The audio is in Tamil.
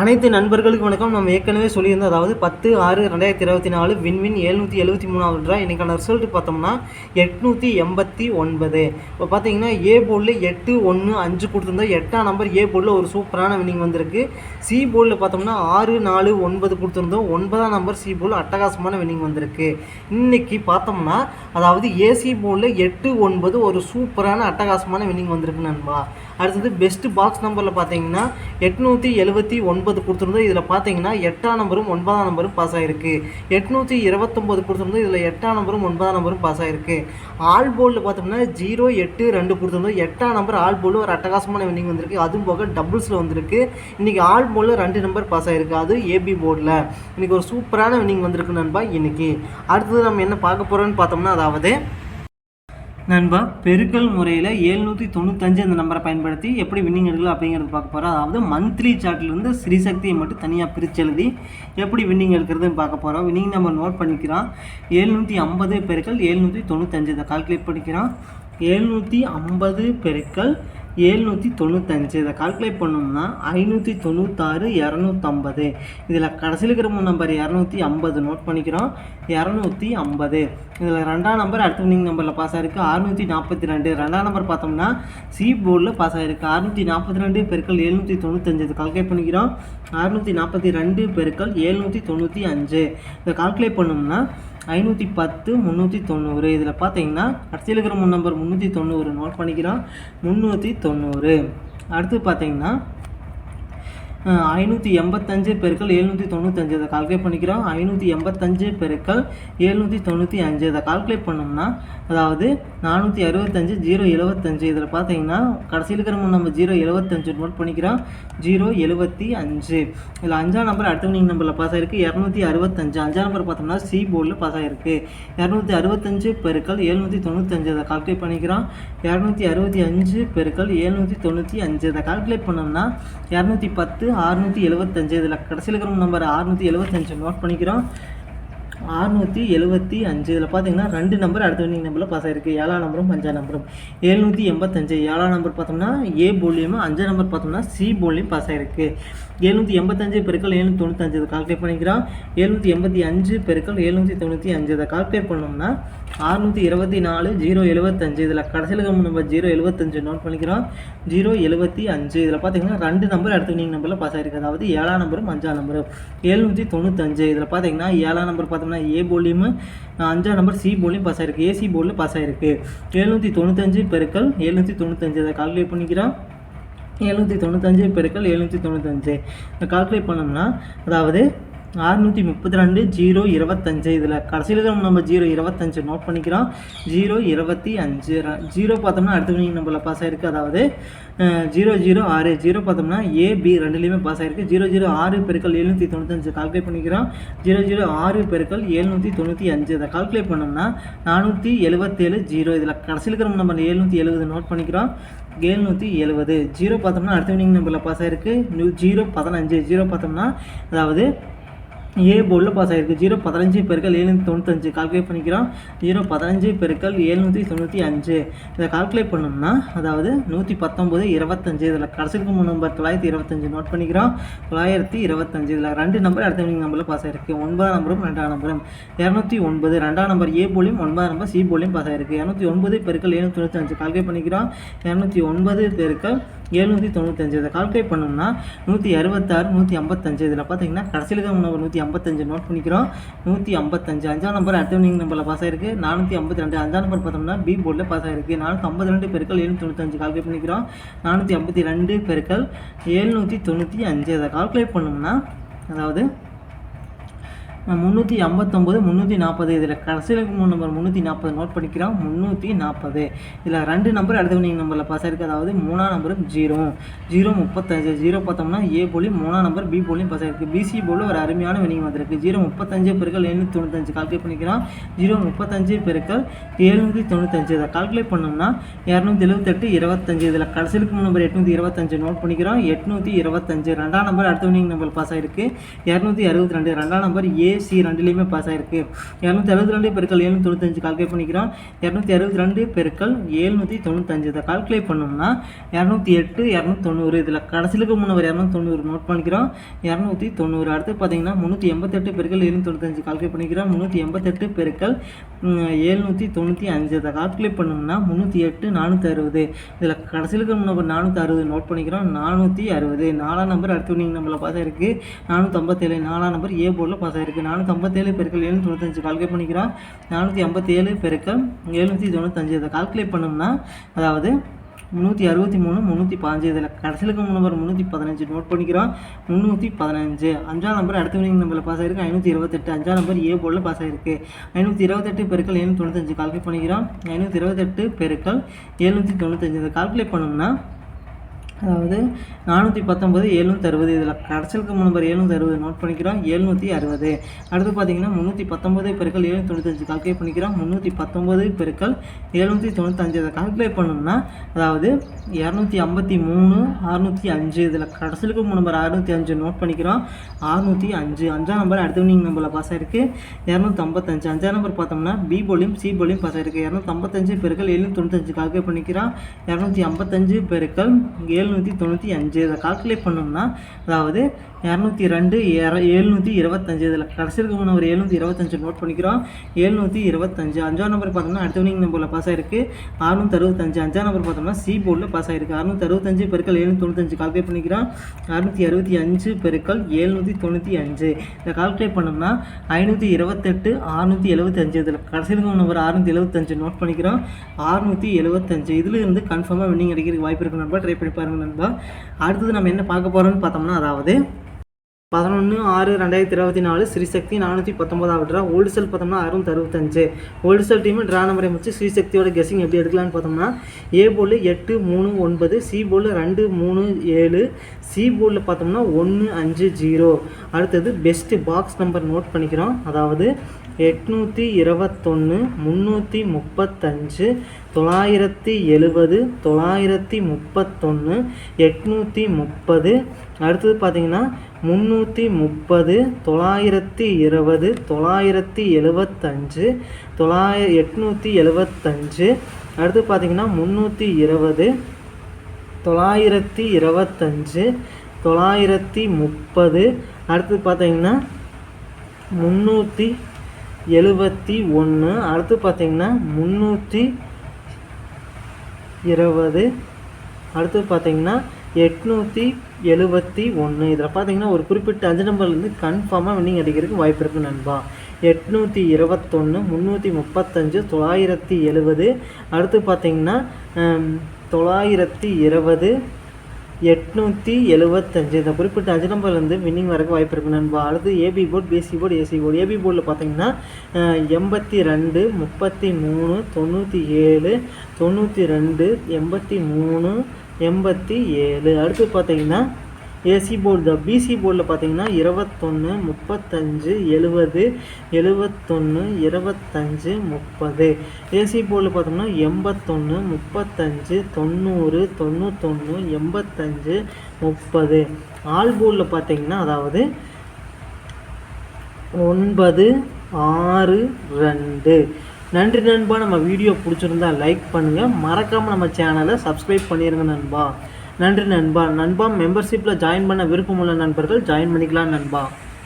அனைத்து நண்பர்களுக்கு வணக்கம். நம்ம ஏற்கனவே சொல்லியிருந்தோம் அதாவது பத்து ஆறு ரெண்டாயிரத்தி இருபத்தி நாலு விண்வின் எழுநூற்றி எழுபத்தி மூணாவது ரூபா இன்றைக்கான ரிசல்ட் பார்த்தோம்னா எட்நூற்றி எண்பத்தி ஒன்பது. இப்போ பார்த்தீங்கன்னா ஏ போர்டில் எட்டு ஒன்று அஞ்சு கொடுத்துருந்தா எட்டாம் நம்பர் ஏ போர்டில் ஒரு சூப்பரான வின்னிங் வந்திருக்கு. சி போர்டில் பார்த்தோம்னா ஆறு நாலு ஒன்பது கொடுத்துருந்தோம். ஒன்பதாம் நம்பர் சி போர்டில் அட்டகாசமான வின்னிங் வந்திருக்கு. இன்றைக்கி பார்த்தோம்னா அதாவது ஏசி போர்டில் எட்டு ஒன்பது ஒரு சூப்பரான அட்டகாசமான வின்னிங் வந்திருக்கு நண்பா. அடுத்தது பெஸ்ட்டு பாக்ஸ் நம்பரில் பார்த்தீங்கன்னா எட்நூற்றி எழுபத்தி ஒன்பது கொடுத்துருந்தோம். இதில் பார்த்தீங்கன்னா எட்டாம் நம்பரும் ஒன்பதாம் நம்பரும் பாஸ் ஆகிருக்கு எட்நூற்றி இருபத்தொம்போது கொடுத்துருந்தோம். இதில் எட்டாம் நம்பரும் ஒன்பதாம் நம்பரும் பாஸ் ஆகிருக்கு ஆல் போர்டில் பார்த்தோம்னா ஜீரோ எட்டு ரெண்டு கொடுத்துருந்தோம். எட்டாம் நம்பர் ஆல் போர்டில் ஒரு அட்டகாசமான வின்னிங் வந்திருக்கு. அதுவும் போக டபுள்ஸில் வந்திருக்கு. இன்றைக்கி ஆல் போர்டில் ரெண்டு நம்பர் பாஸ் ஆகிருக்கு அது ஏபி போர்டில் இன்றைக்கி ஒரு சூப்பரான வின்னிங் வந்திருக்கு நண்பா இன்றைக்கி அடுத்தது நம்ம என்ன பார்க்க போகிறோம்னு பார்த்தோம்னா அதாவது நண்பா பெருக்கல் முறையில் எழுநூற்றி தொண்ணூத்தஞ்சு அந்த நம்பரை பயன்படுத்தி எப்படி வின்னிங் எடுக்கலாம் அப்படிங்கிறது பார்க்க போகிறோம் அதாவது மந்த்லி சார்ட்லேருந்து ஸ்ரீசக்தியை மட்டும் தனியாக பிரித்து எழுதி எப்படி வின்னிங் எடுக்கிறதுன்னு பார்க்க போகிறோம் வின்னிங் நம்பர் நோட் பண்ணிக்கிறோம். ஏழ்நூற்றி ஐம்பது பெருக்கல் எழுநூற்றி தொண்ணூத்தஞ்சு இதை கால்குலேட் பண்ணிக்கிறோம். ஏழ்நூற்றி ஐம்பது பெருக்கல் எழுநூற்றி தொண்ணூத்தஞ்சு. இதை கால்குலேட் பண்ணோம்னா ஐநூற்றி தொண்ணூத்தாறு இரநூத்தம்பது. இதில் கடைசியில் இருக்கிற மூணு நம்பர் இரநூத்தி ஐம்பது நோட் பண்ணிக்கிறோம். இரநூத்தி ஐம்பது. இதில் ரெண்டாம் நம்பர் அடுத்த வினிங் நம்பரில் பாஸ் ஆகிருக்கு அறுநூற்றி நாற்பத்தி ரெண்டு. ரெண்டாம் நம்பர் பார்த்தோம்னா சி போர்டில் பாஸ் ஆகிருக்கு அறுநூற்றி நாற்பத்தி ரெண்டு பெருக்கள் எழுநூற்றி தொண்ணூத்தஞ்சு. இது கால்குலேட் பண்ணிக்கிறோம். அறுநூற்றி நாற்பத்தி ரெண்டு பெருக்கள் எழுநூற்றி தொண்ணூற்றி அஞ்சு. இதை கால்குலேட் பண்ணோம்னா ஐநூற்றி பத்து முந்நூற்றி தொண்ணூறு. இதில் பார்த்தீங்கன்னா கடைசியில் இருக்கிற முன் நம்பர் முந்நூற்றி தொண்ணூறு நோட் பண்ணிக்கிறோம். முந்நூற்றி தொண்ணூறு. அடுத்து பார்த்தீங்கன்னா ஐநூற்றி எண்பத்தஞ்சு பெருக்கள் எழுநூற்றி தொண்ணூத்தஞ்சு. இதை கால்குலேட் பண்ணிக்கிறோம். ஐநூற்றி எண்பத்தஞ்சு பெருக்கள் எழுநூற்றி தொண்ணூற்றி அஞ்சு. இதை கால்குலேட் பண்ணோம்னா அதாவது நானூற்றி அறுபத்தஞ்சு ஜீரோ எழுபத்தஞ்சு இதில் பார்த்தீங்கன்னா கடைசியில் இருக்கிற நம்ம ஜீரோ எழுபத்தஞ்சு நோட் பண்ணிக்கிறோம். ஜீரோ எழுபத்தி அஞ்சு. இதில் அஞ்சாம் நம்பர் அடுத்த வினிங் நம்பரில் பாஸ் ஆகிருக்கு இரநூத்தி அறுபத்தஞ்சு. அஞ்சாம் நம்பர் பார்த்தோம்னா சி போர்டில் பாஸ் ஆகிருக்கு இரநூத்தி அறுபத்தஞ்சு பெருக்கள் எழுநூற்றி தொண்ணூத்தஞ்சு. இதை கால்குலேட் பண்ணிக்கிறோம். இரநூத்தி அறுபத்தி அஞ்சு பெருக்கள் எழுநூற்றி தொண்ணூற்றி அஞ்சு. இதை கால்குலேட் பண்ணோம்னா இரநூத்தி பத்து அறுநூற்றி எழுபத்தஞ்சு இதில் கடைசியில் இருக்கிற நம்பர் அறுநூற்றி எழுபத்தஞ்சு நோட் பண்ணிக்கிறோம். அறுநூற்றி எழுபத்தி அஞ்சு. இதில் பார்த்தீங்கன்னா ரெண்டு நம்பர் அடுத்த வினிங் நம்பரில் பாஸ் ஆகிருக்கு ஏழாம் நம்பரும் அஞ்சாம் நம்பரும் எழுநூற்றி எண்பத்தஞ்சு. ஏழாம் நம்பர் பார்த்தோம்னா ஏ போலியும் அஞ்சாம் நம்பர் பார்த்தோம்னா சி போலியும் பாஸ் ஆகிருக்கு எழுநூற்றி எண்பத்தஞ்சு பெருக்கள் எழுநூற்றி தொண்ணூத்தஞ்சு இதை கால்குலேட் பண்ணிக்கிறோம். எழுநூற்றி எண்பத்தி அஞ்சு பெருக்கள் எழுநூற்றி தொண்ணூற்றி அஞ்சு. இதை கால்குலேட் பண்ணோம்னா அறுநூற்றி இருபத்தி நாலு ஜீரோ எழுபத்தஞ்சு இதில் கடைசியில் நம்பர் ஜீரோ எழுபத்தஞ்சு நோட் பண்ணிக்கிறோம். ஜீரோ எழுபத்தி அஞ்சு. இதில் பார்த்தீங்கன்னா ரெண்டு நம்பர் அடுத்த வினிங் நம்பரில் பாஸ் ஆகிருக்கு அதாவது ஏழாம் நம்பரும் அஞ்சாம் நம்பரும் எழுநூற்றி தொண்ணூத்தஞ்சு. இதில் பார்த்தீங்கன்னா ஏழாம் நம்பர் பார்த்தோம்னா ஏ போலியும் அஞ்சாம் நம்பர் சி போலியும் பாஸ் ஆகிருக்கு ஏசி போலில் பாஸ் ஆகிருக்கு எழுநூற்றி தொண்ணூத்தஞ்சு பெருக்கள் எழுநூற்றி தொண்ணூத்தஞ்சு. அதை கால்குலேட் பண்ணிக்கிறோம். எழுநூற்றி தொண்ணூத்தஞ்சு பெருக்கள் எழுநூற்றி தொண்ணூத்தஞ்சு. கால்குலேட் பண்ணோம்னா அதாவது அறுநூற்றி முப்பத்தி ரெண்டு ஜீரோ இருபத்தஞ்சு. இதில் கடைசியில் தான் நம்ம ஜீரோ இருபத்தஞ்சு நோட் பண்ணிக்கிறோம். ஜீரோ இருபத்தி அஞ்சு. ஜீரோ பார்த்தோம்னா அடுத்த வினிங் நம்மள பாஸ் ஆகிருக்கு அதாவது ஜீரோ ஜீரோ ஆறு. ஜீரோ பார்த்தோம்னா ஏபி ரெண்டுலேயுமே பாஸ் ஆகிருக்கு ஜீரோ ஜீரோ ஆறு பெருக்கள் எழுநூற்றி தொண்ணூத்தஞ்சு. கால்குலேட் பண்ணிக்கிறோம். ஜீரோ ஜீரோ ஆறு பெருக்கள் எழுநூற்றி தொண்ணூற்றி அஞ்சு. இதை கால்குலேட் பண்ணோம்னா நானூற்றி எழுபத்தேழு ஜீரோ. இதில் கடைசியில் இருக்கிற நம்ம எழுநூற்றி எழுபது நோட் பண்ணிக்கிறோம். எழுநூற்றி எழுபது ஜீரோ பார்த்தோம்னா அடுத்த வினிங் நம்பரில் பாஸ் ஆகிருக்கு நியூ ஜீரோ பதினஞ்சு. ஜீரோ பார்த்தோம்னா அதாவது ஏ போர்டில் பாஸ் ஆகிருக்கு ஜீரோ பதினஞ்சு பெருக்கள் எழுநூற்றி தொண்ணூத்தஞ்சு. கால்குலேட் பண்ணிக்கிறோம். ஜீரோ பதினஞ்சு பெருக்கள் ஏழுநூற்றி தொண்ணூற்றி அஞ்சு. இதை கால்குலேட் பண்ணோம்னா அதாவது நூற்றி பத்தொம்போது இருபத்தஞ்சு. இதில் கடைசிக்கு மூணு நம்பர் தொள்ளாயிரத்தி இருபத்தஞ்சு நோட் பண்ணிக்கிறோம். தொள்ளாயிரத்தி இருபத்தஞ்சு. இதில் ரெண்டு நம்பர் அடுத்த வினிங் நம்பரில் பாஸ் ஆகிருக்கு ஒன்பதாம் நம்பரும் ரெண்டாம் நம்பரும் இரநூத்தி ஒன்பது. ரெண்டாம் நம்பர் ஏ போலியும் ஒன்பதாம் நம்பர் சி போலியும் பாஸ் ஆகிருக்கு இரநூத்தி ஒன்பது பெருக்கள் ஏழுநூற்றி தொண்ணூத்தஞ்சு. கால்குலேட் பண்ணிக்கிறோம். இரநூத்தி ஒன்பது பெருக்கள் எழுநூற்றி தொண்ணூத்தஞ்சு. இதை கால்குலேட் பண்ணோம்னா நூற்றி அறுபத்தாறு நூற்றி ஐம்பத்தஞ்சு. இதில் பார்த்தீங்கன்னா கடைசியில் நம்பர் நூற்றி ஐம்பத்தஞ்சு நோட் பண்ணிக்கிறோம். நூற்றி ஐம்பத்தஞ்சு. அஞ்சாம் நம்பர் அடுத்த வினிங் நம்பரில் பாஸ் ஆயிருக்கு. நானூற்றி ஐம்பத்தி ரெண்டு. அஞ்சாம் நம்பர் பார்த்தோம்னா பி போர்டில் பாஸ் ஆயிருக்கு. நானூற்றி ஐம்பத்தி ரெண்டு பெருக்கள் எழுநூற்றி தொண்ணூத்தஞ்சு. கால்குலேட் பண்ணிக்கிறோம். நானூற்றி ஐம்பத்தி ரெண்டு பெருக்கள் ஏழ்நூற்றி தொண்ணூற்றி அஞ்சு. அதை கால்குலேட் பண்ணோம்னா அதாவது முந்நூற்றி ஐம்பத்தொம்போது முந்நூற்றி நாற்பது இதில் கடைசியில் மூணு நம்பர் முந்நூற்றி நாற்பது நோட் பண்ணிக்கிறோம். முந்நூற்றி நாற்பது. இதில் ரெண்டு நம்பர் அடுத்த வினிங் நம்பரில் பாஸ் ஆயிருக்கு. அதாவது மூணாம் நம்பரும் ஜீரோ. ஜீரோ முப்பத்தஞ்சு. ஜீரோ பார்த்தோம்னா ஏ போலி மூணாம் நம்பர் பி போலியும் பாஸ் ஆயிருக்கு. பிசி போல ஒரு அருமையான வினிங் வந்திருக்கு. ஜீரோ முப்பத்தஞ்சு பெருக்கள் எழுநூற்றி தொண்ணூத்தஞ்சு கால்குலேட் பண்ணிக்கிறோம். ஜீரோ முப்பத்தஞ்சு பெருக்கள் எழுநூற்றி தொண்ணூத்தஞ்சு. இதை கால்குலேட் பண்ணோம்னா இரநூத்தி எழுபத்தெட்டு இருபத்தஞ்சு. இதில் கடைசிலுக்கு மூணு நம்பர் எட்நூற்றி இருபத்தஞ்சு நோட் பண்ணிக்கிறோம். எட்நூற்றி இருபத்தஞ்சு. ரெண்டாம் நம்பர் அடுத்த வினிங் நம்பர் பாஸ் ஆயிருக்கு. இரநூத்தி அறுபத்தி ரெண்டு. ரெண்டாம் நம்பர் ஏ சி ரெண்டுலேயுமே பாஸ் ஆகிருக்கு இரநூத்தி அறுபத்தி ரெண்டு பெருக்கள் ஏழ்நூத்தி தொண்ணூத்தஞ்சு கால்குலேட் பண்ணிக்கிறோம். இரநூத்தி அறுபத்தி ரெண்டு பெருக்கள் ஏழ்நூற்றி தொண்ணூத்தஞ்சு இதை கால்குலேட் பண்ணோம்னா இரநூத்தி எட்டு இரநூத்தி தொண்ணூறு இதில் கடைசிலுக்கு முன்னவர் இரநூத்தி தொண்ணூறு நோட் பண்ணிக்கிறோம். இரநூத்தி தொண்ணூறு அடுத்து பார்த்தீங்கன்னா முந்நூற்றி எண்பத்தெட்டு பெருக்கள் ஏழ்நூத்தி தொண்ணூத்தஞ்சு கால்குலேட் பண்ணிக்கிறோம். முந்நூற்றி எண்பத்தெட்டு பெருக்கள் ஏழ்நூற்றி தொண்ணூற்றி அஞ்சு இதை கால்குலேட் பண்ணோம்னா முந்நூற்றி எட்டு நானூற்றி அறுபது இதில் கடைசிலுக்கு முன்னவர் நானூற்றி அறுபது நோட் பண்ணிக்கிறோம். நானூற்றி அறுபது நாலாம் நம்பர் அடுத்து நீங்கள் நம்மளை பாஸ் ஆயிருக்கு. நானூற்றி ஐம்பத்தேழு நாலாம் நம்பர் ஏ போர்டில் பாஸ் ஆயிருக்கு. நானூற்றி ஐம்பத்தேழு பெருக்கள் எழுநூற்றி தொண்ணூத்தஞ்சு கால்குலேட் பண்ணிக்கிறோம். நானூற்றி ஐம்பத்தேழு பெருக்கள் எழுநூற்றி தொண்ணூத்தஞ்சு இதை கால்குலேட் பண்ணோம்னா அதாவது முந்நூற்றி அறுபத்தி மூணு முந்நூற்றி பாஞ்சு இதில் கடைசிலுக்கு நம்பர் முந்நூற்றி பதினஞ்சு நோட் பண்ணிக்கிறோம். முந்நூற்றி பதினஞ்சு அஞ்சாம் நம்பர் அடுத்த வினிங் நம்பரில் பாஸ் ஆயிருக்கு. ஐநூற்றி இருபத்தெட்டு அஞ்சாம் நம்பர் ஏ போர்டில் பாஸ் ஆயிருக்கு. ஐநூற்றி இருபத்தெட்டு பெருக்கள் எழுநூற்றி தொண்ணூத்தஞ்சு கால்குலேட் பண்ணிக்கிறோம். ஐநூற்றி இருபத்தெட்டு பெருக்கள் எழுநூற்றி தொண்ணூத்தஞ்சு இதை கால்குலேட் பண்ணோம்னா அதாவது நானூற்றி பத்தொம்பது எழுநூற்றி அறுபது இதில் கடைசலுக்கு நம்பர் எழுநூற்றி அறுபது நோட் பண்ணிக்கிறோம் எழுநூற்றி அறுபது. அடுத்து பார்த்தீங்கன்னா முந்நூற்றி பத்தொம்பது பெருக்கள் ஏழு தொண்ணூத்தஞ்சு கால்குலேட் பண்ணிக்கிறோம் முந்நூற்றி பத்தொம்பது பெருக்கள் எழுநூற்றி தொண்ணூத்தஞ்சு. இதை கால்குலேட் பண்ணோம்னா அதாவது இரநூத்தி ஐம்பத்தி மூணு அறுநூற்றி அஞ்சு. இதில் கடைசலுக்கு நம்பர் அறுநூற்றி அஞ்சு நோட் பண்ணிக்கிறோம் அறுநூற்றி அஞ்சு. அஞ்சாம் நம்பர் அடுத்த வினிங் நம்பரில் பாஸ் ஆயிருக்கு இரநூத்தி ஐம்பத்தஞ்சு. அஞ்சாம் நம்பர் பார்த்தோம்னா பி போலியும் சி போலியும் பாஸ் ஆயிருக்கு. இரநூத்தி ஐம்பத்தஞ்சு பெருக்கள் எழுநூற்றி தொண்ணூத்தஞ்சு கால்குலேட் பண்ணிக்கிறோம் இரநூத்தி ஐம்பத்தஞ்சு பெருக்கள் ஐநூற்றி தொண்ணூற்றி அஞ்சு. இதை கால்குலேட் பண்ணோம்னா அதாவது இரநூத்தி ரெண்டு எழுநூற்றி இருபத்தஞ்சு. இதில் கடைசிக்கு முன்ன ஒரு எழுநூற்றி இருபத்தஞ்சு நோட் பண்ணிக்கிறோம். எழுநூற்றி இருபத்தஞ்சு. அஞ்சாம் நம்பர் பார்த்தோம்னா அடுத்த வினிங் நம்பரில் பாஸ் ஆயிருக்கு. அறுநூற்றி அறுபத்தஞ்சு. அஞ்சாம் நம்பர் பார்த்தோம்னா சி போர்டில் பாஸ் ஆயிருக்கு. அறுநூற்றி அறுபத்தஞ்சு பெருக்கள் எழுநூற்றி தொண்ணூத்தஞ்சு. கால்குலேட் பண்ணிக்கிறோம். அறுநூற்றி அறுபத்தி அஞ்சு பெருக்கள் எழுநூற்றி தொண்ணூற்றி அஞ்சு. இதை கால்குலேட் பண்ணோம்னா ஐநூற்றி இருபத்தெட்டு அறுநூற்றி எழுபத்தஞ்சு. இதில் கடைசியில் நம்பர் அறுநூற்றி எழுபத்தஞ்சு நோட் பண்ணிக்கிறோம். அறுநூற்றி எழுபத்தஞ்சு. இதில் இருந்து கன்ஃபார்மாக வின்னிங் கிடைக்கிறதுக்கு வாய்ப்பு இருக்கு நண்பா. ட்ரை பண்ணி பாருங்கள் நண்பா அடுத்தது நம்ம என்ன பார்க்க போகிறோம்னு பார்த்தோம்னா அதாவது பதினொன்று ஆறு ரெண்டாயிரத்தி இருபத்தி நாலு ஸ்ரீசக்தி நானூற்றி பத்தொம்போதாவது ட்ரா ஓல்டு செல் பார்த்தோம்னா அறுநூத்தி அறுபத்தஞ்சு. ஓல்டு செல் டீம் ட்ரா நம்பரை முடிச்சு ஸ்ரீசக்தியோட கெஸிங் எப்படி எடுக்கலாம்னு பார்த்தோம்னா ஏ போல் எட்டு மூணு ஒன்பது சி போல் ரெண்டு மூணு ஏழு சி போர்டில் பார்த்தோம்னா ஒன்று அஞ்சு ஜீரோ அடுத்தது பெஸ்ட்டு பாக்ஸ் நம்பர் நோட் பண்ணிக்கிறோம். அதாவது எட்நூற்றி இருபத்தொன்று முந்நூற்றி முப்பத்தஞ்சு தொள்ளாயிரத்தி எழுபது தொள்ளாயிரத்தி முப்பத்தொன்று எட்நூற்றி முப்பது. அடுத்தது பார்த்தீங்கன்னா முந்நூற்றி முப்பது தொள்ளாயிரத்தி இருபது தொள்ளாயிரத்தி எழுபத்தஞ்சு தொள்ளாய எட்நூற்றி எழுபத்தஞ்சு. அடுத்து பார்த்தீங்கன்னா முந்நூற்றி இருபது தொள்ளாயிரத்தி இருபத்தஞ்சு தொள்ளாயிரத்தி முப்பது. அடுத்து பார்த்தீங்கன்னா முந்நூற்றி எழுபத்தி ஒன்று அடுத்து பார்த்திங்கன்னா முந்நூற்றி இருபது. அடுத்து பார்த்தீங்கன்னா எட்நூற்றி எழுபத்தி ஒன்று இதில் பார்த்தீங்கன்னா ஒரு குறிப்பிட்ட அஞ்சு நம்பர்லேருந்து கன்ஃபார்மாக வின்னிங் அடிக்கிறதுக்கு வாய்ப்பு இருக்குது நண்பா. எட்நூற்றி இருபத்தொன்று முந்நூற்றி முப்பத்தஞ்சு தொள்ளாயிரத்தி எழுபது அடுத்து பார்த்தீங்கன்னா தொள்ளாயிரத்தி இருபது. எட்நூற்றி எழுபத்தஞ்சு இந்த குறிப்பிட்ட அஞ்சு நம்பர்லேருந்து வின்னிங் வரக்கு வாய்ப்பு இருக்குது நண்பா அடுத்து AB board BC board AC board AB போர்டில் பார்த்தீங்கன்னா எண்பத்தி ரெண்டு முப்பத்தி மூணு தொண்ணூற்றி ஏழு தொண்ணூற்றி ரெண்டு எண்பத்தி மூணு எண்பத்தி ஏழு. அடுத்து பார்த்தீங்கன்னா ஏசி போர்டு தான் பிசி போர்டில் பார்த்தீங்கன்னா இருபத்தொன்று முப்பத்தஞ்சு எழுபது எழுபத்தொன்று இருபத்தஞ்சு முப்பது. ஏசி போர்டில் பார்த்தோம்னா எண்பத்தொன்று முப்பத்தஞ்சு தொண்ணூறு தொண்ணூத்தொன்று எண்பத்தஞ்சு முப்பது. ஆல் போர்டில் பார்த்தீங்கன்னா அதாவது ஒன்பது ஆறு ரெண்டு. நன்றி நண்பா. நம்ம வீடியோ பிடிச்சிருந்தா லைக் பண்ணுங்கள் மறக்காமல் நம்ம சேனலை சப்ஸ்கிரைப் பண்ணிடுங்க நண்பா. நன்றி நண்பா. நண்பா மெம்பர்ஷிப்பில் ஜாயின் பண்ண விருப்பமுள்ள நண்பர்கள் ஜாயின் பண்ணிக்கலாம் நண்பா.